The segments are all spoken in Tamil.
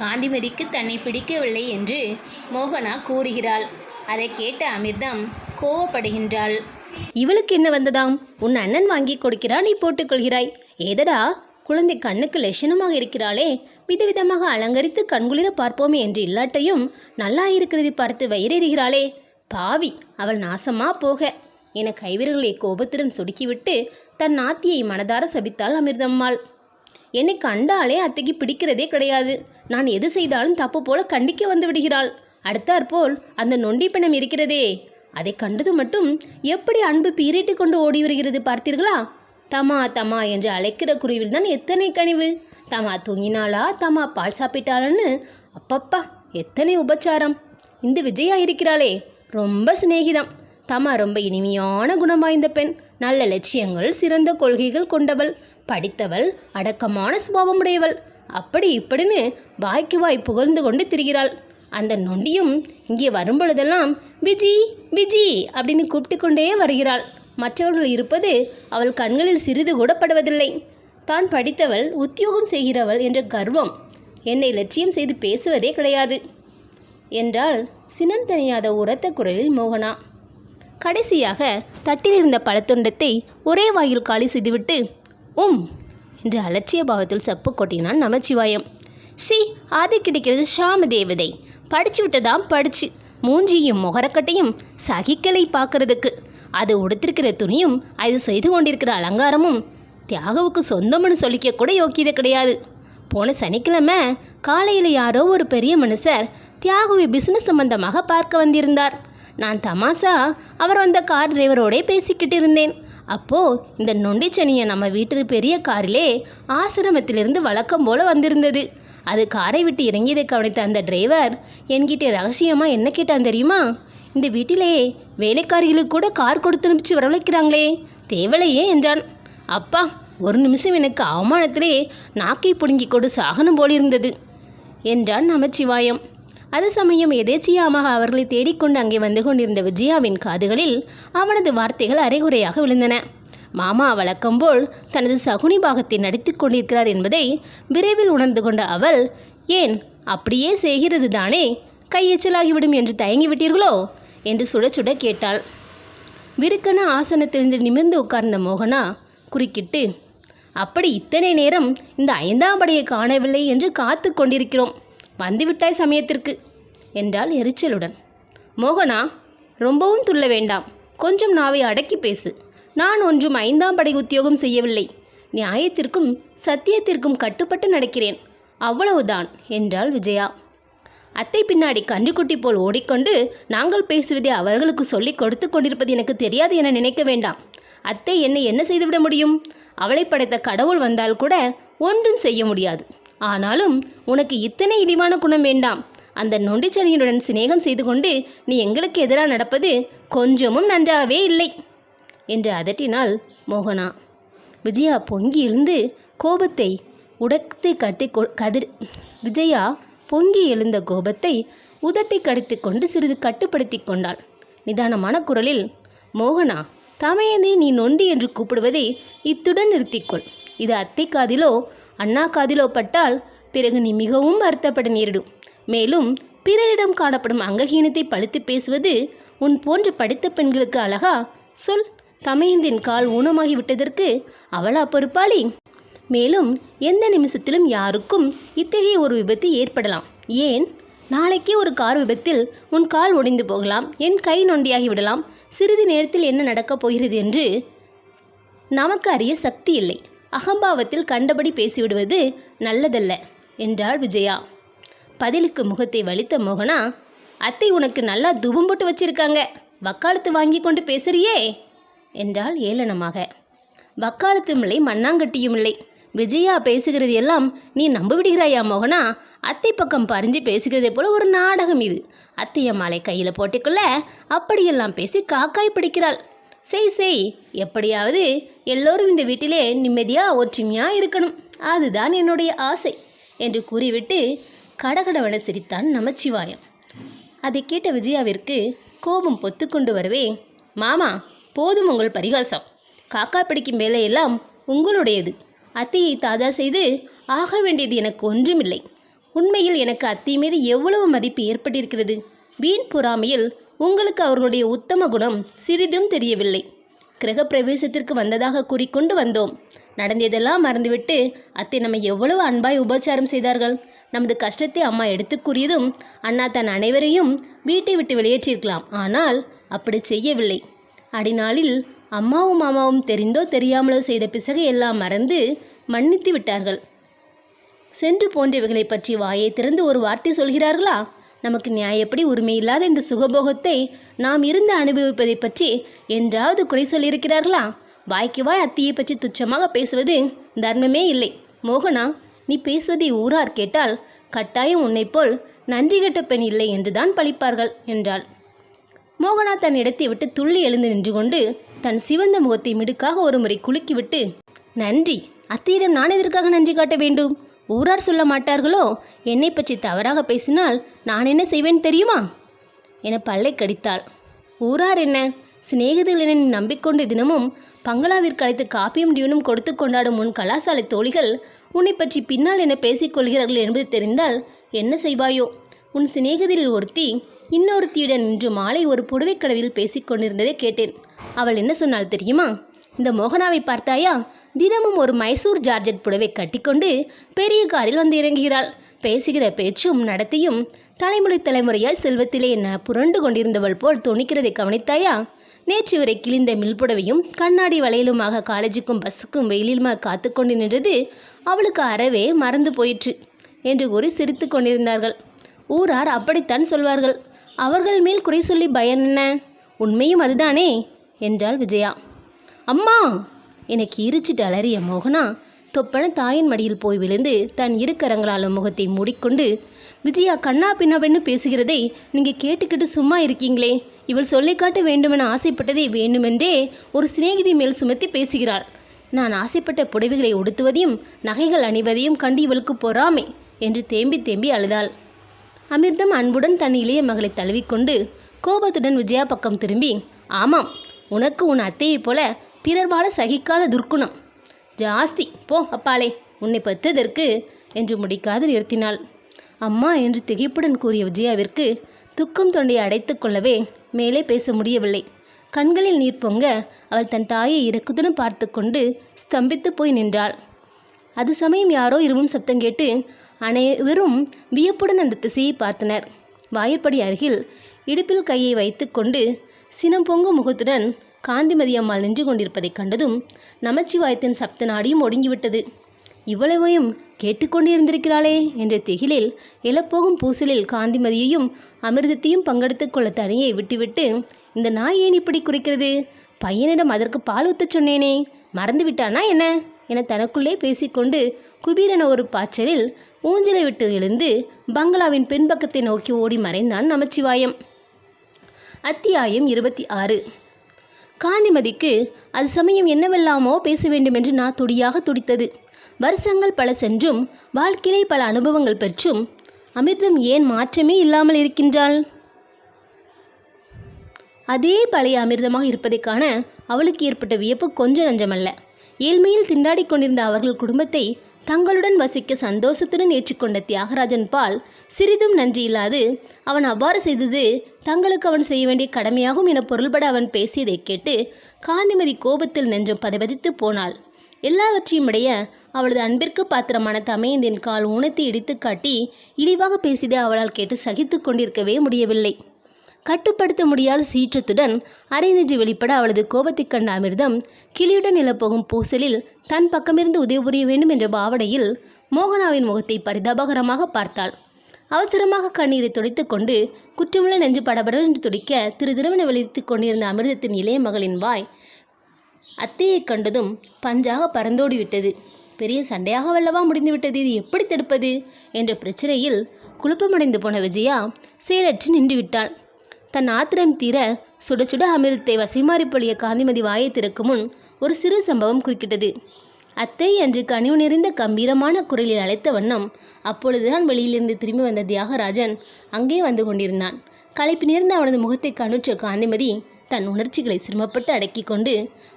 காந்திமதிக்கு தன்னை பிடிக்கவில்லை என்று மோகனா கூறுகிறாள். அதை கேட்ட அமிர்தம் கோவப்படுகின்றாள். இவளுக்கு என்ன வந்ததாம்? உன் அண்ணன் வாங்கி கொடுக்கிறான் நீ போட்டுக்கொள்கிறாய் ஏதடா? குழந்தை கண்ணுக்கு லட்சணமாக இருக்கிறாளே. விதவிதமாக அலங்கரித்து கண்குளிர பார்ப்போமே என்று இல்லாட்டையும் நல்லா இருக்கிறது பார்த்து வயிறெறிகிறாளே. பாவி அவள் நாசமா போக. என கைவிரல்களை கோபத்துடன் சுடுக்கிவிட்டு தன் நாத்தியை மனதார சபித்தாள் அமிர்தம்மாள். என்னை கண்டாலே அத்தைக்கு பிடிக்கிறதே கிடையாது. நான் எது செய்தாலும் தப்பு போல கண்டிக்க வந்து விடுகிறாள். அடுத்தாற்போல் அந்த நொண்டி பிணம் இருக்கிறதே. அதை கண்டது மட்டும் எப்படி அன்பு பீரிட்டு கொண்டு ஓடி வருகிறது பார்த்தீர்களா? தமா தமா என்று அழைக்கிற குருவில் தான் எத்தனை கனிவு. தமா தூங்கினாளா? தமா பால் சாப்பிட்டாளன்னு? அப்பப்பா எத்தனை உபச்சாரம். இந்த விஜயா இருக்கிறாளே ரொம்ப சிநேகிதம். தமா ரொம்ப இனிமையான குணம் வாய்ந்த பெண். நல்ல லட்சியங்கள் சிறந்த கொள்கைகள் கொண்டவள். படித்தவள் அடக்கமான சுபாவமுடையவள். அப்படி இப்படின்னு வாய்க்கு வாய் புகழ்ந்து கொண்டு திரிகிறாள். அந்த நொண்டியும் இங்கே வரும்பொழுதெல்லாம் விஜி விஜி அப்படின்னு கூப்பிட்டு கொண்டே வருகிறாள். மற்றவர்கள் இருப்பது அவள் கண்களில் சிறிது கூட படுவதில்லை. தான் படித்தவள் உத்தியோகம் செய்கிறவள் என்ற கர்வம் என்னை லட்சியம் செய்து பேசுவதே கிடையாது என்றால் சினம் தணியாத உரத்த குரலில் மோகனா. கடைசியாக தட்டில் இருந்த பழத்துண்டத்தை ஒரே வாயில் காலி செய்துவிட்டு உம். என்று அலட்சிய பாவத்தில் செப்பு கொட்டினான் நமச்சிவாயம். சி அது கிடைக்கிறது ஷாம தேவதை. படிச்சு விட்டதாம் படிச்சு. மூஞ்சியும் முகரக்கட்டையும் சகிக்கலை பார்க்கறதுக்கு. அது உடுத்திருக்கிற துணியும் அது செய்து கொண்டிருக்கிற அலங்காரமும் தியாகவுக்கு சொந்தம்னு சொல்லிக்க கூட யோக்கியதை கிடையாது. போன சனிக்கிழமை காலையில் யாரோ ஒரு பெரிய மனுஷர் தியாகுவை பிஸ்னஸ் சம்பந்தமாக பார்க்க வந்திருந்தார். நான் தமாசா அவர் வந்த கார் டிரைவரோடே பேசிக்கிட்டு இருந்தேன். அப்போ இந்த நொண்டிச்சனியை நம்ம வீட்டு பெரிய காரிலே ஆசிரமத்திலிருந்து வழக்கம் போல் வந்திருந்தது. அது காரை விட்டு இறங்கியதை கவனித்த அந்த டிரைவர் என்கிட்ட ரகசியமாக என்ன கேட்டான் தெரியுமா? இந்த வீட்டிலே வேலைக்காரிகளுக்கு கூட கார் கொடுத்து அனுப்பிச்சு வரவழைக்கிறாங்களே தேவலையே என்றான். அப்பா ஒரு நிமிஷம் எனக்கு அவமானத்திலே நாக்கை பிடுங்கி கொடு சாகனம் போலிருந்தது என்றான் நமச்சிவாயம். அது சமயம் எதேச்சியமாக அவர்களை தேடிக்கொண்டு அங்கே வந்து கொண்டிருந்த விஜயாவின் காதுகளில் அவனது வார்த்தைகள் அரைகுறையாக விழுந்தன. மாமா வழக்கம்போல் தனது சகுனி பாகத்தை நடித்து கொண்டிருக்கிறார் என்பதை விரைவில் உணர்ந்து கொண்ட அவள் ஏன் அப்படியே செய்கிறது தானே? கையெச்சலாகிவிடும் என்று தயங்கிவிட்டீர்களோ? என்று சுட சுட கேட்டாள். விருக்கன ஆசனத்திலிருந்து நிமிர்ந்து உட்கார்ந்த மோகனா குறுக்கிட்டு அப்படி இத்தனை நேரம் இந்த ஐந்தாம் படையை காணவில்லை என்று காத்து கொண்டிருக்கிறோம். வந்துவிட்டாய் சமயத்திற்கு என்றாள் எரிச்சலுடன். மோகனா ரொம்பவும் துள்ள வேண்டாம். கொஞ்சம் நாவை அடக்கி பேசு. நான் ஒன்றும் ஐந்தாம் படை உத்தியோகம் செய்யவில்லை. நியாயத்திற்கும் சத்தியத்திற்கும் கட்டுப்பட்டு நடக்கிறேன். அவ்வளவுதான் என்றாள் விஜயா. அத்தை பின்னாடி கன்றுக்குட்டி போல் ஓடிக்கொண்டு நாங்கள் பேசுவதை அவர்களுக்கு சொல்லிக் கொடுத்து கொண்டிருப்பது எனக்கு தெரியாது என நினைக்க வேண்டாம். அத்தை என்னை என்ன செய்துவிட முடியும்? அவளை படைத்த கடவுள் வந்தால் கூட ஒன்றும் செய்ய முடியாது. ஆனாலும் உனக்கு இத்தனை இழிவான குணம் வேண்டாம். அந்த நொண்டிச்சனியுடன் சிநேகம் செய்து கொண்டு நீ எங்களுக்கு எதிராக நடப்பது கொஞ்சமும் நன்றாகவே இல்லை என்று அதட்டினாள் மோகனா. விஜயா பொங்கி எழுந்து கோபத்தை உடத்து கட்டி கதிர் விஜயா பொங்கி எழுந்த கோபத்தை உதட்டி கடித்து கொண்டு சிறிது கட்டுப்படுத்தி கொண்டாள். நிதானமான குரலில் மோகனா தமையனை நீ நொண்டி என்று கூப்பிடுவதை இத்துடன் நிறுத்திக்கொள். இது அத்தை காதிலோ அண்ணா காதிலோ பட்டால் பிறகு நீ மிகவும் வருத்தப்பட நேரிடும் மேலும் பிறரிடம் காணப்படும் அங்கஹீனத்தை பழித்து பேசுவது உன் போன்ற படித்த பெண்களுக்கு அழகா? சொல். தமையந்தின் கால் ஊனமாகி விட்டதற்கு அவளா பொறுப்பாளி? மேலும் எந்த நிமிஷத்திலும் யாருக்கும் இத்தகைய ஒரு விபத்து ஏற்படலாம். ஏன்? நாளைக்கே ஒரு கார் விபத்தில் உன் கால் ஒடிந்து போகலாம். என் கை நொண்டியாகி விடலாம். சிறிது நேரத்தில் என்ன நடக்கப் போகிறது என்று நமக்கு அறிய சக்தி இல்லை. அகம்பாவத்தில் கண்டபடி பேசிவிடுவது நல்லதல்ல என்றாள் விஜயா. பதிலுக்கு முகத்தை வலித்த மோகனா அத்தை உனக்கு நல்லா துபம் போட்டு வச்சிருக்காங்க. வக்காலத்து வாங்கி கொண்டு பேசுறியே என்றாள் ஏளனமாக. வக்காலத்தும் இல்லை மண்ணாங்கட்டியும் இல்லை. விஜயா பேசுகிறது எல்லாம் நீ நம்ப விடுகிறாயா மோகனா? அத்தை பக்கம் பறிஞ்சு பேசுகிறதே போல ஒரு நாடகம் இது. அத்தையம்மாளை கையில் போட்டுக்கொள்ள அப்படியெல்லாம் பேசி காக்காய் பிடிக்கிறாள். செய் செய். எப்படியாவது எல்லோரும் இந்த வீட்டிலே நிம்மதியாக ஒற்றுமையாக இருக்கணும். அதுதான் என்னுடைய ஆசை என்று கூறிவிட்டு கடகடவன சிரித்தான் நமச்சிவாயம். அதை கேட்ட விஜயாவிற்கு கோபம் பொத்துக்கொண்டு வரவே மாமா போதும் உங்கள் பரிகாசம். காக்கா பிடிக்கும் வேலையெல்லாம் உங்களுடையது. அத்தையை தாதா செய்து ஆக வேண்டியது எனக்கு ஒன்றுமில்லை. உண்மையில் எனக்கு அத்தை மீது எவ்வளவு மதிப்பு ஏற்பட்டிருக்கிறது? வீண் பொறாமையில் உங்களுக்கு அவர்களுடைய உத்தம குணம் சிறிதும் தெரியவில்லை. கிரகப்பிரவேசத்திற்கு வந்ததாக கூறிக்கொண்டு வந்தோம். நடந்ததெல்லாம் மறந்துவிட்டு அத்தை நம்ம எவ்வளவு அன்பாய் உபச்சாரம் செய்தார்கள். நமது கஷ்டத்தை அம்மா எடுத்துக்கூறியதும் அண்ணா தன் அனைவரையும் வீட்டை விட்டு வெளியேற்றிருக்கலாம் ஆனால் அப்படி செய்யவில்லை. அடிநாளில் அம்மாவும் மாமாவும் தெரிந்தோ தெரியாமலோ செய்த பிசகை எல்லாம் மறந்து மன்னித்து விட்டார்கள். சென்று போன்றவைகளை பற்றி வாயை திறந்து ஒரு வார்த்தை சொல்கிறார்களா? நமக்கு நியாயப்படி உரிமை இல்லாத இந்த சுகபோகத்தை நாம் இருந்து அனுபவிப்பதை பற்றி என்றாவது குறை சொல்லியிருக்கிறார்களா? வாய்க்கு வாய் அத்தியை பற்றி துச்சமாக பேசுவது தர்மமே இல்லை. மோகனா நீ பேசுவதை ஊரார் கேட்டால் கட்டாயம் உன்னைப் போல் நன்றி கெட்ட பெண் இல்லை என்றுதான் பழிப்பார்கள் என்றாள். மோகனா தன் இடத்தை விட்டு துள்ளி எழுந்து நின்று கொண்டு தன் சிவந்த முகத்தை மிடுக்காக ஒரு முறை குலுக்கிவிட்டு நன்றி அத்தையிடம் நான் எதற்காக நன்றி காட்ட வேண்டும்? ஊரார் சொல்ல மாட்டார்களோ? என்னை பற்றி தவறாக பேசினால் நான் என்ன செய்வேன் தெரியுமா? என பல்லை கடித்தாள். ஊரார் என்ன? சிநேகிதர்களை நீ நம்பிக்கொண்டு தினமும் பங்களாவிற்கு அழைத்து காப்பியும் டியூனும் கொடுத்து கொண்டாடும் உன் கலாசாலை தோழிகள் உன்னை பற்றி பின்னால் என பேசிக்கொள்கிறார்கள் என்பது தெரிந்தால் என்ன செய்வாயோ? உன் சிநேகிதில் ஒருத்தி இன்னொருத்தியுடன் இன்று மாலை ஒரு புடவைக்கடவில் பேசிக்கொண்டிருந்ததை கொண்டிருந்ததை கேட்டேன். அவள் என்ன சொன்னாள் தெரியுமா? இந்த மோகனாவை பார்த்தாயா? தினமும் ஒரு மைசூர் ஜார்ஜெட் புடவை கட்டிக்கொண்டு பெரிய காரில் வந்து இறங்குகிறாள். பேசுகிற பேச்சும் நடத்தியும் தலைமுறை தலைமுறையாய் செல்வத்திலே என்ன புரண்டு கொண்டிருந்தவள் போல் துணிக்கிறதை கவனித்தாயா? நேற்று வரை கிழிந்த மில் புடவையும் கண்ணாடி வளையலுமாக காலேஜுக்கும் பஸ்ஸுக்கும் வெயிலுமாக காத்து கொண்டு நின்றது அவளுக்கு அறவே மறந்து போயிற்று என்று கூறி சிரித்து கொண்டிருந்தார்கள். ஊரார் அப்படித்தான் சொல்வார்கள். அவர்கள் மேல் குறை சொல்லி பயன் என்ன? உண்மையும் அதுதானே? என்றாள் விஜயா. அம்மா! எனக்கு இருச்சிட்டு அலறிய மோகனா தொப்பன தாயின் மடியில் போய் விழுந்து தன் இரு கரங்களாலும் முகத்தை மூடிக்கொண்டு விஜயா கண்ணா பின்னாவென்னு பேசுகிறதை நீங்கள் கேட்டுக்கிட்டு சும்மா இருக்கீங்களே. இவள் சொல்லை காட்ட வேண்டுமென ஆசைப்பட்டதை வேண்டுமென்றே ஒரு சிநேகிதி மேல் சுமத்தி பேசுகிறாள். நான் ஆசைப்பட்ட புடவைகளை உடுத்துவதையும் நகைகள் அணிவதையும் கண்டு இவளுக்கு பொறாமை என்று தேம்பி தேம்பி அழுதாள். அமிர்தம் அன்புடன் தன் இளைய மகளை தழுவிக்கொண்டு கோபத்துடன் விஜயா பக்கம் திரும்பி ஆமாம் உனக்கு உன் அத்தையைப் போல பிறர் வாழ சகிக்காத துர்க்குணம். ஜாஸ்தி. போ அப்பாலே உன்னை பத்ததற்கு என்று முடிக்காது நிறுத்தினாள். அம்மா என்று திகைப்புடன் கூறிய விஜயாவிற்கு துக்கம் தொண்டையை அடைத்து கொள்ளவே மேலே பேச முடியவில்லை. கண்களில் நீர் பொங்க அவள் தன் தாயை இறக்குதுடன் பார்த்து கொண்டு ஸ்தம்பித்து போய் நின்றாள். அது சமயம் யாரோ இருவும் சத்தம் கேட்டு அனைவரும் வியப்புடன் அந்த திசையை பார்த்தனர். வாயிற்படி அருகில் இடுப்பில் கையை வைத்துக்கொண்டு சினம் பொங்கும் முகத்துடன் காந்திமதி அம்மாள் நின்று கொண்டிருப்பதைக் கண்டதும் நமச்சிவாயத்தின் சப்த நாடியும் ஒடுங்கிவிட்டது. இவ்வளவையும் கேட்டுக்கொண்டிருந்திருக்கிறாளே என்ற திகிலில் எழப்போகும் பூசலில் காந்திமதியையும் அமிர்தத்தையும் பங்கெடுத்து கொள்ள தனியை விட்டுவிட்டு இந்த நாய் ஏன் இப்படி குறிக்கிறது? பையனிடம் அதற்கு பால் ஊத்தச் சொன்னேனே மறந்து விட்டானா என்ன? என தனக்குள்ளே பேசிக்கொண்டு குபீரென ஒரு பாய்ச்சலில் ஊஞ்சலை விட்டு எழுந்து பங்களாவின் பின்பக்கத்தை நோக்கி ஓடி மறைந்தான் நமச்சிவாயம். அத்தியாயம் இருபத்தி ஆறு. காந்திமதிக்கு அது சமயம் என்னவெல்லாமோ பேச வேண்டும் என்று நான் துடியாக துடித்தது. வருஷங்கள் பல சென்றும் வாழ்க்கையிலே பல அனுபவங்கள் பெற்றும் அமிர்தம் ஏன் மாற்றமே இல்லாமல் இருக்கின்றாள்? அதே பழைய அமிர்தமாக இருப்பதைக் காண அவளுக்கு ஏற்பட்ட வியப்பு கொஞ்சம் நஞ்சமல்ல. ஏழ்மையில் திண்டாடிக் கொண்டிருந்த அவர்கள் குடும்பத்தை தங்களுடன் வசிக்க சந்தோஷத்துடன் ஏற்றுக்கொண்ட தியாகராஜன் பால் சிறிதும் நன்றி இல்லாது அவன் அவ்வாறு செய்தது தங்களுக்கு அவன் செய்ய வேண்டிய கடமையாகும் என பொருள்பட அவன் பேசியதைக் கேட்டு காந்திமதி கோபத்தில் நெஞ்சம் பதைபதித்து போனாள். எல்லாவற்றையும் இடைய அவளது அன்பிற்கு பாத்திரமான தமையந்தின் கால் உணர்த்தி இடித்து காட்டி இழிவாக பேசியதை அவளால் கேட்டு சகித்து கொண்டிருக்கவே முடியவில்லை. கட்டுப்படுத்த முடியாத சீற்றத்துடன் அரைநெஞ்சு வெளிப்பட அவளது கோபத்தைக் கண்ட அமிர்தம் கிளியுடன் நிலப்போகும் பூசலில் தன் பக்கமிருந்து உதவி புரிய வேண்டும் என்ற பாவனையில் மோகனாவின் முகத்தை பரிதாபகரமாக பார்த்தாள். அவசரமாக கண்ணீரை துடைத்துக்கொண்டு குற்றமுள்ள நெஞ்சு படபடவென்று துடிக்க திரு திருவன வெளித்து கொண்டிருந்த அமிர்தத்தின் இளைய மகளின் வாய் அத்தையைக் கண்டதும் பஞ்சாக பறந்தோடி விட்டது. பெரிய சண்டையாக வல்லவா முடிந்துவிட்டது. இது எப்படி தடுப்பது? என்ற பிரச்சனையில் குழப்பமடைந்து போன விஜயா செயலற்று நின்று விட்டாள் தன் ஆத்திரம் தீர சுட சுட அமிர்தத்தை வசைமாறி பொழிய காந்திமதி வாயை திறக்கும் முன் ஒரு சிறு சம்பவம் குறுக்கிட்டது. அத்தை என்று கனிவு நிறைந்த கம்பீரமான குரலில் அழைத்த வண்ணம் அப்பொழுதுதான் வெளியிலிருந்து திரும்பி வந்த தியாகராஜன் அங்கே வந்து கொண்டிருந்தான். களைப்பு நேர்ந்த அவனது முகத்தை கணுற்ற காந்திமதி தன் உணர்ச்சிகளை சிரமப்பட்டு அடக்கி கொண்டு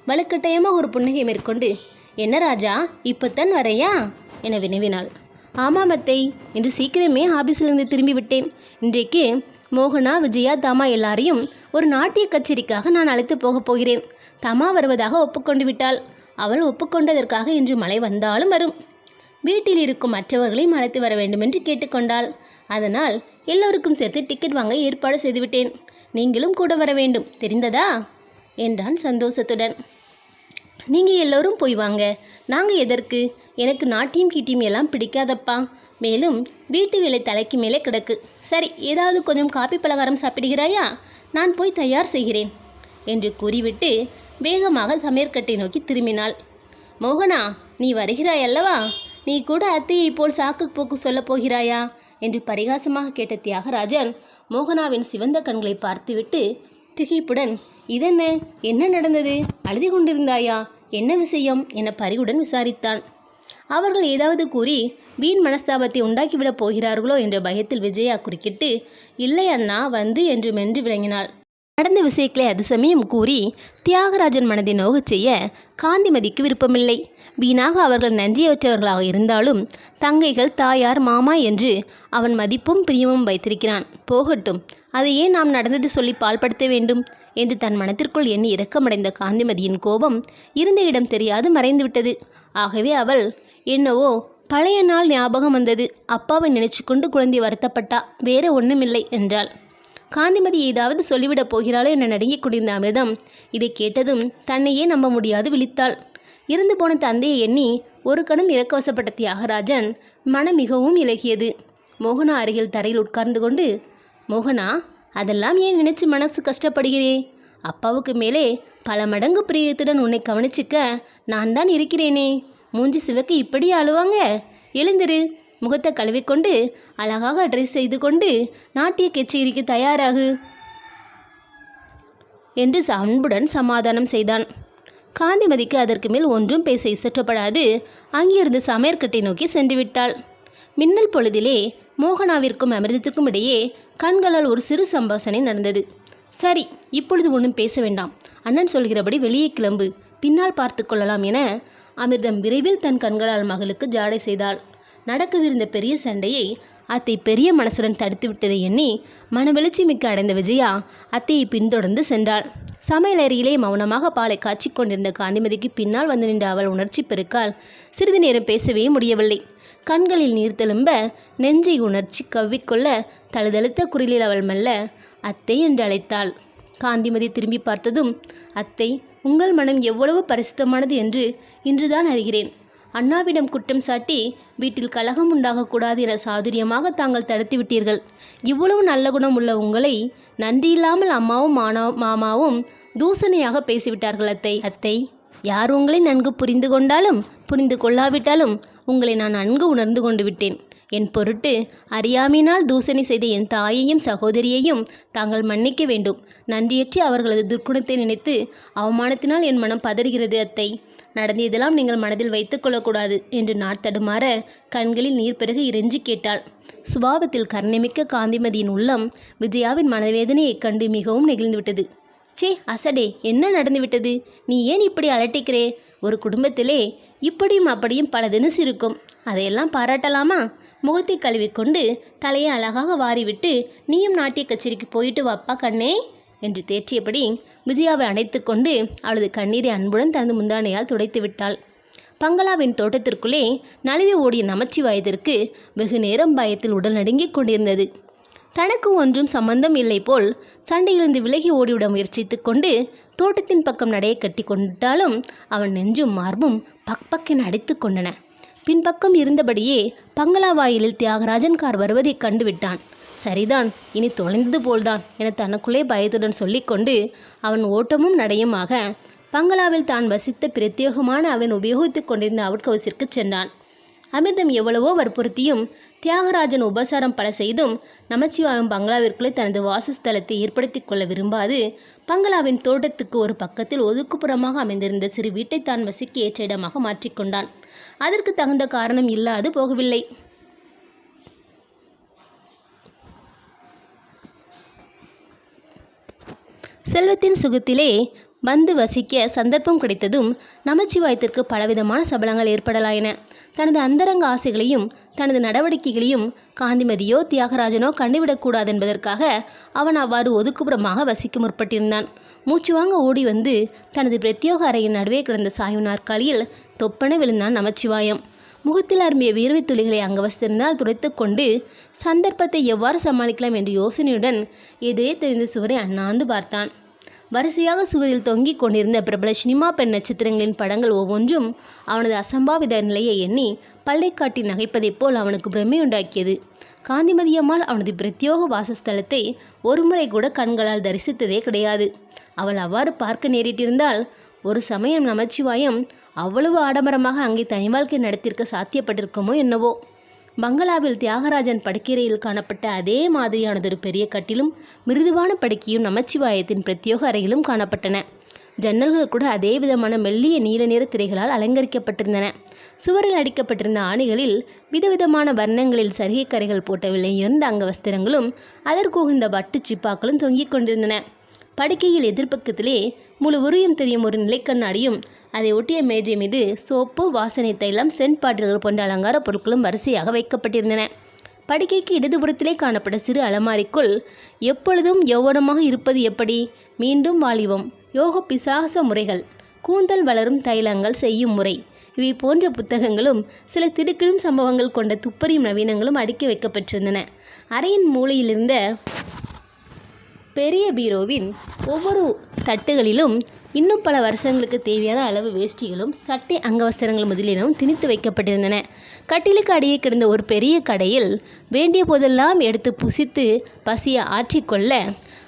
வலுக்கட்டாயமாக ஒரு புன்னகை மேற்கொண்டு என்ன ராஜா இப்போத்தான் வரையா? என வினவினாள். ஆமாம் அத்தை இன்று சீக்கிரமே ஆபீஸிலிருந்து திரும்பி விட்டேன். இன்றைக்கு மோகனா விஜயா தாமா எல்லாரையும் ஒரு நாட்டிய கச்சேரிக்காக நான் அழைத்து போகப் போகிறேன். தமா வருவதாக ஒப்புக்கொண்டு விட்டாள். அவள் ஒப்புக்கொண்டதற்காக இன்று மழை வந்தாலும் வரும். வீட்டில் இருக்கும் மற்றவர்களையும் அழைத்து வர வேண்டுமென்று கேட்டுக்கொண்டாள். அதனால் எல்லோருக்கும் சேர்த்து டிக்கெட் வாங்க ஏற்பாடு செய்துவிட்டேன். நீங்களும் கூட வர வேண்டும். தெரிந்ததா? என்றான் சந்தோஷத்துடன். நீங்கள் எல்லோரும் போய் வாங்க. நாங்கள் எதற்கு? எனக்கு நாட்டியம் கீட்டியம் எல்லாம் பிடிக்காதப்பா. மேலும் வீட்டு வேலை தலைக்கு மேலே கிடக்கு. சரி ஏதாவது கொஞ்சம் காப்பி பலகாரம் சாப்பிடுகிறாயா? நான் போய் தயார் செய்கிறேன். என்று கூறிவிட்டு வேகமாக சமையற்கட்டை நோக்கி திரும்பினாள். மோகனா நீ வருகிறாய் அல்லவா? நீ கூட அத்தையை போல் சாக்கு போக்கு சொல்லப் போகிறாயா? என்று பரிகாசமாக கேட்ட தியாகராஜன் மோகனாவின் சிவந்த கண்களை பார்த்துவிட்டு திகைப்புடன் இதென்ன? என்ன நடந்தது? அழுதி கொண்டிருந்தாயா? என்ன விஷயம்? என பரிவுடன் விசாரித்தான். அவர்கள் ஏதாவது கூறி வீண் மனஸ்தாபத்தை உண்டாக்கிவிடப் போகிறார்களோ? என்ற பயத்தில் விஜயா குறுக்கிட்டு இல்லை அண்ணா வந்து என்று மென்று விளங்கினாள். நடந்த விஷயங்களை அது சமயம் கூறி தியாகராஜன் மனதை நோகச் செய்ய காந்திமதிக்கு விருப்பமில்லை. வீணாக அவர்கள் நன்றியற்றவர்களாக இருந்தாலும் தங்கைகள் தாயார் மாமா என்று அவன் மதிப்பும் பிரியமும் வைத்திருக்கிறான். போகட்டும் அதை ஏன் நாம் நடந்தது சொல்லி பால்படுத்த வேண்டும் என்று தன் மனத்திற்குள் எண்ணி இரக்கமடைந்த காந்திமதியின் கோபம் இருந்த இடம் தெரியாது மறைந்துவிட்டது. ஆகவே அவள் என்னவோ பழைய நாள் ஞாபகம் வந்தது. அப்பாவை நினைச்சு கொண்டு குழந்தை வருத்தப்பட்டா வேற ஒன்றுமில்லை என்றாள். காந்திமதி ஏதாவது சொல்லிவிடப் போகிறாளோ என நடுங்கிக் கொண்டிருந்த அமிர்தம். இதை கேட்டதும் தன்னையே நம்ப முடியாது விழித்தாள். இறந்து போன தந்தையை எண்ணி ஒரு கணம் இறக்கவசப்பட்ட தியாகராஜன் மனம் மிகவும் இலகியது. மோகனா அருகில் தரையில் உட்கார்ந்து கொண்டு மோகனா அதெல்லாம் ஏன் நினைச்சு மனசு கஷ்டப்படுகிறே? அப்பாவுக்கு மேலே பல மடங்கு பிரியத்துடன் உன்னை கவனிச்சிக்க நான் தான் இருக்கிறேனே. மூஞ்சி சிவக்கு இப்படி அழுவாங்க? எழுந்திரு. முகத்தை கழுவிக்கொண்டு அழகாக ட்ரெஸ் செய்து கொண்டு நாட்டிய கச்சேரிக்கு தயாராகு. என்று அன்புடன் சமாதானம் செய்தான். காந்திமதிக்கு அதற்கு மேல் ஒன்றும் பேச இசற்றப்படாது அங்கிருந்து சமையற்கட்டை நோக்கி சென்று விட்டாள். மின்னல் பொழுதிலே மோகனாவிற்கும் அமிர்தத்திற்கும் இடையே கண்களால் ஒரு சிறு சம்பாஷணை நடந்தது. சரி இப்பொழுது ஒன்றும் பேச வேண்டாம். அண்ணன் சொல்கிறபடி வெளியே கிளம்பு. பின்னால் பார்த்து கொள்ளலாம் என அமிர்தம் விரைவில் தன் கண்களால் மகளுக்கு ஜாடை செய்தாள். நடக்கவிருந்த பெரிய சண்டையை அத்தை பெரிய மனசுடன் தடுத்து விட்டதை எண்ணி மனவெளிச்சி மிக்க அடைந்த விஜயா அத்தையை பின்தொடர்ந்து சென்றாள். சமையலறையிலே மௌனமாக பாலை காய்ச்சி கொண்டிருந்த காந்திமதிக்கு பின்னால் வந்து நின்ற அவள் உணர்ச்சி பெருக்கால் சிறிது நேரம் பேசவே முடியவில்லை. கண்களில் நீர் தெலும்ப நெஞ்சை உணர்ச்சி கவ்விக்கொள்ள தழுதழுத்த குரலில் அவள் மெல்ல அத்தை என்று அழைத்தாள். காந்திமதி திரும்பி பார்த்ததும் அத்தை உங்கள் மனம் எவ்வளவு பரிசுத்தமானது என்று இன்றுதான் அறிகிறேன். அண்ணாவிடம் குற்றம் சாட்டி வீட்டில் கலகம் உண்டாகக்கூடாது என சாதுரியமாக தாங்கள் தடுத்துவிட்டீர்கள். இவ்வளவு நல்ல குணம் உள்ள உங்களை நன்றியில்லாமல் அம்மாவும் மானா மாமாவும் தூசணையாக பேசிவிட்டார்கள் அத்தை. அத்தை யார் உங்களை நன்கு புரிந்து கொண்டாலும் புரிந்து கொள்ளாவிட்டாலும் உங்களை நான் நன்கு உணர்ந்து கொண்டு விட்டேன். என் பொருட்டு அறியாமையினால் தூசணை செய்த என் தாயையும் சகோதரியையும் தாங்கள் மன்னிக்க வேண்டும். நன்றியற்றி அவர்களது துர்க்குணத்தை நினைத்து அவமானத்தினால் என் மனம் பதறுகிறது அத்தை. நடந்ததெல்லாம் நீங்கள் மனதில் வைத்துக் கொள்ளக்கூடாது என்று நாட் தடுமாற கண்களில் நீர் பிறகு இறைஞ்சி கேட்டாள். சுபாவத்தில் கருணைமிக்க காந்திமதியின் உள்ளம் விஜயாவின் மனவேதனையைக் கண்டு மிகவும் நெகிழ்ந்துவிட்டது. சே அசடே என்ன நடந்துவிட்டது? நீ ஏன் இப்படி அலட்டிக்கிறே? ஒரு குடும்பத்திலே இப்படியும் அப்படியும் பல தினசு இருக்கும். அதையெல்லாம் பாராட்டலாமா? முகத்தை கழுவிக்கொண்டு தலையை அழகாக வாரிவிட்டு நீயும் நாட்டிய கச்சேரிக்கு போயிட்டு வாப்பா கண்ணே என்று தேற்றியபடி விஜயாவை அணைத்து கொண்டு அவளது கண்ணீரை அன்புடன் தனது முந்தானையால் துடைத்து விட்டாள். பங்களாவின் தோட்டத்திற்குள்ளே நழுவி ஓடிய நமச்சிவாயத்திற்கு வெகு நேரம் பயத்தில் உடல் நடுங்கிக் கொண்டிருந்தது. தனக்கு ஒன்றும் சம்பந்தம் இல்லை போல் சண்டையிலிருந்து விலகி ஓடிவிட முயற்சித்துக் கொண்டு தோட்டத்தின் பக்கம் நடையை கட்டி கொண்டாலும் அவன் நெஞ்சும் மார்பும் பக் பக்கென அடித்து கொண்டன. பின்பக்கம் இருந்தபடியே பங்களா வாயிலில் தியாகராஜன் கார் வருவதைக் கண்டுவிட்டான். சரிதான் இனி தொலைந்தது போல்தான் என தனக்குள்ளே பயத்துடன் சொல்லிக்கொண்டு அவன் ஓட்டமும் நடையுமாக பங்களாவில் தான் வசித்த பிரத்யேகமான அவன் உபயோகித்துக் கொண்டிருந்த அவுட் ஹவுஸிற்கு சென்றான். அமிர்தம் எவ்வளவோ வற்புறுத்தியும் தியாகராஜன் உபசாரம் பல செய்தும் நமச்சிவாயம் பங்களாவிற்குள்ளே தனது வாசஸ்தலத்தை ஏற்படுத்தி கொள்ள விரும்பாது பங்களாவின் தோட்டத்துக்கு ஒரு பக்கத்தில் ஒதுக்குப்புறமாக அமைந்திருந்த சிறு வீட்டை தான் வசிக்க ஏற்ற இடமாக மாற்றிக்கொண்டான் அதற்கு தகுந்த காரணம் இல்லாது போகவில்லை. செல்வத்தின் சுகத்திலே வந்து வசிக்க சந்தர்ப்பம் கிடைத்ததும் நமச்சிவாயத்திற்கு பலவிதமான சபலங்கள் ஏற்படலாயின. தனது அந்தரங்க ஆசைகளையும் தனது நடவடிக்கைகளையும் காந்திமதியோ தியாகராஜனோ கண்டுவிடக்கூடாது என்பதற்காக அவன் அவ்வாறு ஒதுக்குப்புறமாக வசிக்க முற்பட்டிருந்தான். மூச்சு வாங்க ஓடி வந்து தனது பிரத்யோக அறையின் நடுவே கிடந்த சாய்வு நாற்காலியில் தொப்பென விழுந்தான் நமச்சிவாயம். முகத்தில் அரும்பிய வியர்வை துளிகளை அங்கவஸ்திருந்தால் துடைத்து கொண்டு சந்தர்ப்பத்தை எவ்வாறு சமாளிக்கலாம் என்ற யோசனையுடன் எதே தெரிந்த சுவரை அண்ணாந்து பார்த்தான். வரிசையாக சுவரில் தொங்கிக் கொண்டிருந்த பிரபல சினிமா பெண் நட்சத்திரங்களின் படங்கள் ஒவ்வொன்றும் அவனது அசம்பாவித நிலையை எண்ணி பல்லை காட்டி நகைப்பதைப் போல் அவனுக்கு பிரமையுண்டாக்கியது காந்திமதியம்மாள் அவனது பிரத்யோக வாசஸ்தலத்தை ஒருமுறை கூட கண்களால் தரிசித்ததே கிடையாது. அவள் அவ்வாறு பார்க்க நேரிட்டிருந்தால் ஒரு சமயம் நமச்சிவாயம் அவ்வளவு ஆடம்பரமாக அங்கே தனி வாழ்க்கை நடத்தியிருக்க சாத்தியப்பட்டிருக்குமோ என்னவோ. பங்களாவில் தியாகராஜன் படுக்கையறையில் காணப்பட்ட அதே மாதிரியானதொரு பெரிய கட்டிலும் மிருதுவான படுக்கையும் நமச்சிவாயத்தின் பிரத்யோக அறையிலும் காணப்பட்டன. ஜன்னல்கள் கூட அதே விதமான மெல்லிய நீல நிற திரைகளால் அலங்கரிக்கப்பட்டிருந்தன. சுவரில் அடிக்கப்பட்டிருந்த ஆணிகளில் விதவிதமான வர்ணங்களில் சரிகை கரைகள் போட்ட விலையுயர்ந்த அங்கவஸ்திரங்களும் அதற்குகுந்த வட்டு சிப்பாக்களும் தொங்கிக் கொண்டிருந்தன. படுக்கையில் எதிர்ப்பக்கத்திலே முழு உருயம் தெரியும் ஒரு நிலைக்கண்ணாடியும் அதை ஒட்டிய மேஜை மீது சோப்பு வாசனை தைலம் சென்ட் பாட்டில்கள் போன்ற அலங்கார பொருட்களும் வரிசையாக வைக்கப்பட்டிருந்தன. படுக்கைக்கு இடதுபுறத்திலே காணப்பட்ட சிறு அலமாரிக்குள் எப்பொழுதும் யௌவனமாக இருப்பது எப்படி? மீண்டும் வாலிபம். யோக பிசாச முறைகள். கூந்தல் வளரும் தைலங்கள் செய்யும் முறை. இவை போன்ற புத்தகங்களும் சில திடுக்கிடும் சம்பவங்கள் கொண்ட துப்பறியும் நவீனங்களும் அடுக்கி வைக்கப்பட்டிருந்தன. அறையின் மூலையிலிருந்த பெரிய பீரோவின் ஒவ்வொரு தட்டுகளிலும் இன்னும் பல வருஷங்களுக்கு தேவையான அளவு வேஷ்டிகளும் சட்டை அங்கவஸ்திரங்கள் முதலியனவும் திணித்து வைக்கப்பட்டிருந்தன. கட்டிலுக்கு அடியே கிடந்த ஒரு பெரிய கடையில் வேண்டிய போதெல்லாம் எடுத்து புசித்து பசியை ஆற்றிக்கொள்ள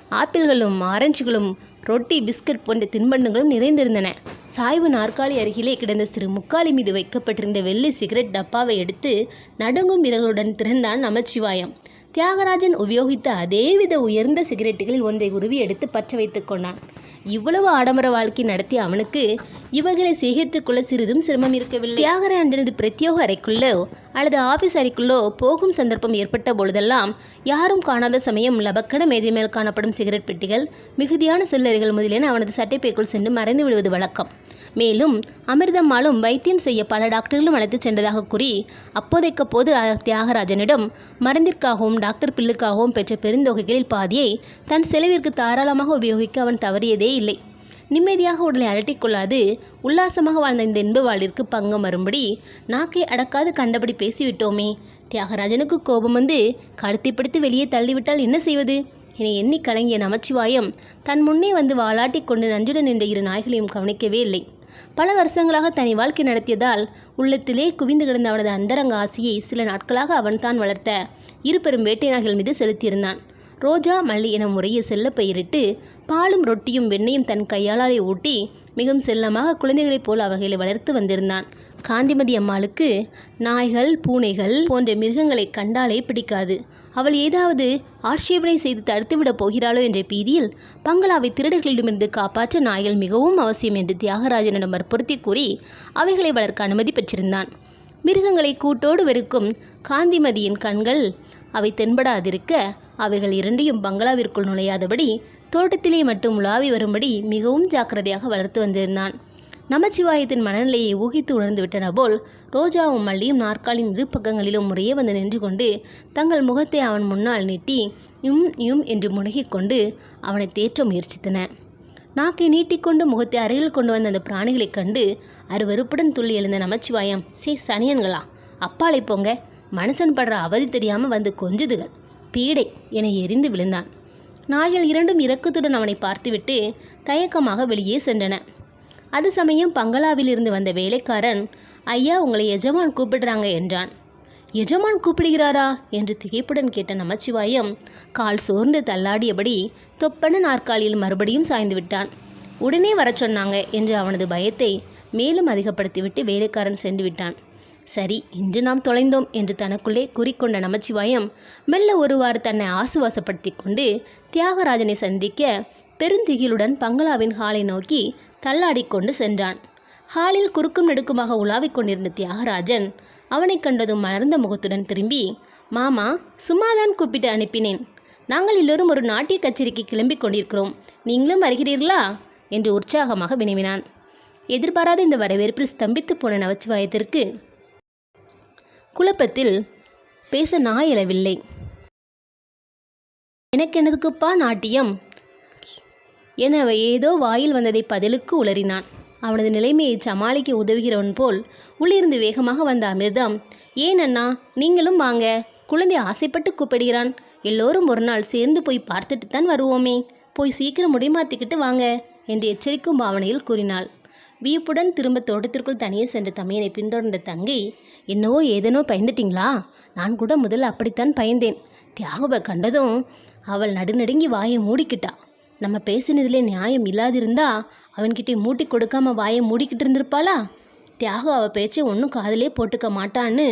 ஆப்பிள்களும் ஆரஞ்சுகளும் ரொட்டி பிஸ்கட் போன்ற தின்பண்டங்களும் நிறைந்திருந்தன. சாய்வு நாற்காலி அருகிலே கிடந்த சிறு முக்காலி மீது வைக்கப்பட்டிருந்த வெள்ளி சிகரெட் டப்பாவை எடுத்து நடுங்கும் விரல்களுடன் திறந்தான் நமச்சிவாயம். தியாகராஜன் உபயோகித்த அதேவித உயர்ந்த சிகரெட்டுகளில் ஒன்றை உருவி எடுத்து பற்ற வைத்துக் கொண்டான். இவ்வளவு ஆடம்பர வாழ்க்கை நடத்திய அவனுக்கு இவைகளை சேகரித்துக் கொள்ள சிறிதும் சிரமம் இருக்கவில்லை. தியாகராஜனது பிரத்யோக அறைக்குள்ளே அல்லது ஆஃபீஸ் அறைக்குள்ளோ போகும் சந்தர்ப்பம் ஏற்பட்ட பொழுதெல்லாம் யாரும் காணாத சமயம் லபக்கன மேஜை மேல் காணப்படும் சிகரெட் பெட்டிகள் மிகுதியான சில்லறைகள் முதலியன அவனது சட்டைப்பைக்குள் சென்று மறைந்து விடுவது வழக்கம். மேலும் அமிர்தம்மாலும் வைத்தியம் செய்ய பல டாக்டர்களும் அழைத்து சென்றதாக கூறி அப்போதைக்கப்போது தியாகராஜனிடம் மருந்திற்காகவும் டாக்டர் பில்லுக்காகவும் பெற்ற பெருந்தொகைகளில் பாதியை தன் செலவிற்கு தாராளமாக உபயோகிக்க அவன் தவறியதே இல்லை. நிம்மதியாக உடலை அலட்டிக்கொள்ளாது. உல்லாசமாக வாழ்ந்த இந்த இன்ப வாழ்விற்கு பங்கம் வரும்படி நாக்கை அடக்காது கண்டபடி பேசிவிட்டோமே. தியாகராஜனுக்கு கோபம் வந்து கழுத்தை பிடித்து வெளியே தள்ளிவிட்டால் என்ன செய்வது? என எண்ணி கலங்கிய நமச்சிவாயம் தன் முன்னே வந்து வாலாட்டி கொண்டு நன்றுடன் நின்ற இரு நாய்களையும் கவனிக்கவே இல்லை. பல வருஷங்களாக தனி வாழ்க்கை நடத்தியதால் உள்ளத்திலே குவிந்து கிடந்த அவனது அந்தரங்க ஆசையை சில நாட்களாக அவன்தான் வளர்த்த இரு பெரும் வேட்டை நாய்கள் மீது செலுத்தியிருந்தான். ரோஜா மல்லி என முறையை செல்ல பெயரிட்டு பாலும் ரொட்டியும் வெண்ணையும் தன் கையாளாலே ஊட்டி மிகவும் செல்லமாக குழந்தைகளைப் போல் அவர்களை வளர்த்து வந்திருந்தான். காந்திமதி அம்மாளுக்கு நாய்கள் பூனைகள் போன்ற மிருகங்களை கண்டாலே பிடிக்காது. அவள் ஏதாவது ஆட்சேபனை செய்து தடுத்துவிடப் போகிறாளோ என்ற பீதியில் பங்களாவை திருடர்களிடமிருந்து காப்பாற்ற நாய்கள் மிகவும் அவசியம் என்று தியாகராஜனிடம் வற்புறுத்தி கூறி அவைகளை வளர்க்க அனுமதி பெற்றிருந்தான். மிருகங்களை கூட்டோடு வெறுக்கும் காந்திமதியின் கண்கள் அவை தென்படாதிருக்க அவைகள் இரண்டையும் பங்களாவிற்குள் நுழையாதபடி தோட்டத்திலே மட்டும் உலாவி வரும்படி மிகவும் ஜாக்கிரதையாக வளர்த்து வந்திருந்தான். நமச்சிவாயத்தின் மனநிலையை ஊகித்து உணர்ந்து விட்டன போல் ரோஜாவும் மல்லியும் நாற்காலின் இரு பக்கங்களிலும் முறையே வந்து நின்று கொண்டு தங்கள் முகத்தை அவன் முன்னால் நீட்டி யும் யும் என்று முனகிக்கொண்டு அவனை தேற்ற முயற்சித்தன. நாக்கை நீட்டிக்கொண்டு முகத்தை அருகில் கொண்டு வந்த அந்த பிராணிகளைக் கண்டு அருவருப்புடன் துள்ளி எழுந்த நமச்சிவாயம் சே சனியன்களா அப்பாலை போங்க. மனுஷன் படுற அவதி தெரியாமல் வந்து கொஞ்சுதுகள். பீடை என எரிந்து விழுந்தான். நாய்கள் இரண்டும் இரக்கத்துடன் அவனை பார்த்துவிட்டு தயக்கமாக வெளியே சென்றன. அது சமயம் பங்களாவிலிருந்து வந்த வேலைக்காரன் ஐயா உங்களை எஜமான் கூப்பிடுறாங்க என்றான். எஜமான் கூப்பிடுகிறாரா? என்று திகைப்புடன் கேட்ட நமச்சிவாயம் கால் சோர்ந்து தள்ளாடியபடி தொப்பன நாற்காலியில் மறுபடியும் சாய்ந்து விட்டான். உடனே வரச் சொன்னாங்க என்று அவனது பயத்தை மேலும் அதிகப்படுத்திவிட்டு வேலைக்காரன் சென்று விட்டான். சரி இன்று நாம் தொலைந்தோம் என்று தனக்குள்ளே குறிக்கொண்ட நமச்சிவாயம் மெல்ல ஒருவாறு தன்னை ஆசுவாசப்படுத்தி கொண்டு தியாகராஜனை சந்திக்க பெருந்திகிலுடன் பங்களாவின் ஹாலை நோக்கி தள்ளாடிக்கொண்டு சென்றான். ஹாலில் குறுக்கும் நெடுக்குமாக உலாவிக் கொண்டிருந்த தியாகராஜன் அவனைக் கண்டதும் மலர்ந்த முகத்துடன் திரும்பி மாமா சும்மாதான் கூப்பிட்டு அனுப்பினேன். நாங்கள் எல்லோரும் ஒரு நாட்டிய கச்சேரிக்கு கிளம்பிக் கொண்டிருக்கிறோம். நீங்களும் வருகிறீர்களா? என்று உற்சாகமாக வினவினான். எதிர்பாராத இந்த வரவேற்பில் ஸ்தம்பித்து போன நவச்சிவாயத்திற்கு குழப்பத்தில் பேச நாய் எழவில்லை எனக்கெனதுக்குப்பா நாட்டியம்? என ஏதோ வாயில் வந்ததை பதிலுக்கு உளறினான். அவனது நிலைமையை சமாளிக்க உதவுகிறவன் போல் உள்ளிருந்து வேகமாக வந்த அமிர்தம் ஏன் அண்ணா நீங்களும் வாங்க. குழந்தை ஆசைப்பட்டு கூப்பிடுகிறான். எல்லோரும் ஒரு நாள் சேர்ந்து போய் பார்த்துட்டு தான் வருவோமே. போய் சீக்கிரம் முடிமாத்திக்கிட்டு வாங்க என்று எச்சரிக்கும் பாவனையில் கூறினாள். வியப்புடன் திரும்ப தோட்டத்திற்குள் தனியே சென்ற தமையனை பின்தொடர்ந்த தங்கை என்னவோ ஏதேனோ பயந்துட்டீங்களா? நான் கூட முதல்ல அப்படித்தான் பயந்தேன். தியாகுவை கண்டதும் அவள் நடுநடுங்கி வாயை மூடிக்கிட்டா. நம்ம பேசினதிலே நியாயம் இல்லாதிருந்தா அவன்கிட்ட மூட்டி கொடுக்காம வாயை மூடிக்கிட்டு இருந்திருப்பாளா? தியாகு அவள் பேச்சை ஒன்றும் காதலே போட்டுக்க மாட்டான்னு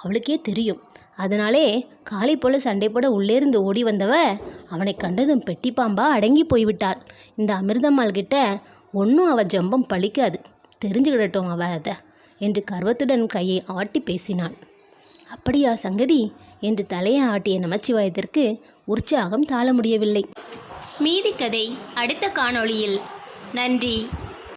அவளுக்கே தெரியும். அதனாலே காலை போல சண்டை போட உள்ளே இருந்து ஓடி வந்தவ அவனை கண்டதும் பெட்டி பாம்பா அடங்கி போய்விட்டாள். இந்த அமிர்தம்மாள் கிட்ட ஒன்றும் அவள் ஜம்பம் பழிக்காது. தெரிஞ்சுக்கிடட்டும் அவள் அதை. என்று கர்வத்துடன் கையை ஆட்டி பேசினாள். அப்படியா சங்கதி? என்று தலையை ஆட்டிய நமச்சிவாயத்திற்கு உற்சாகம் தாழ முடியவில்லை. மீதி கதை அடுத்த காணொளியில். நன்றி.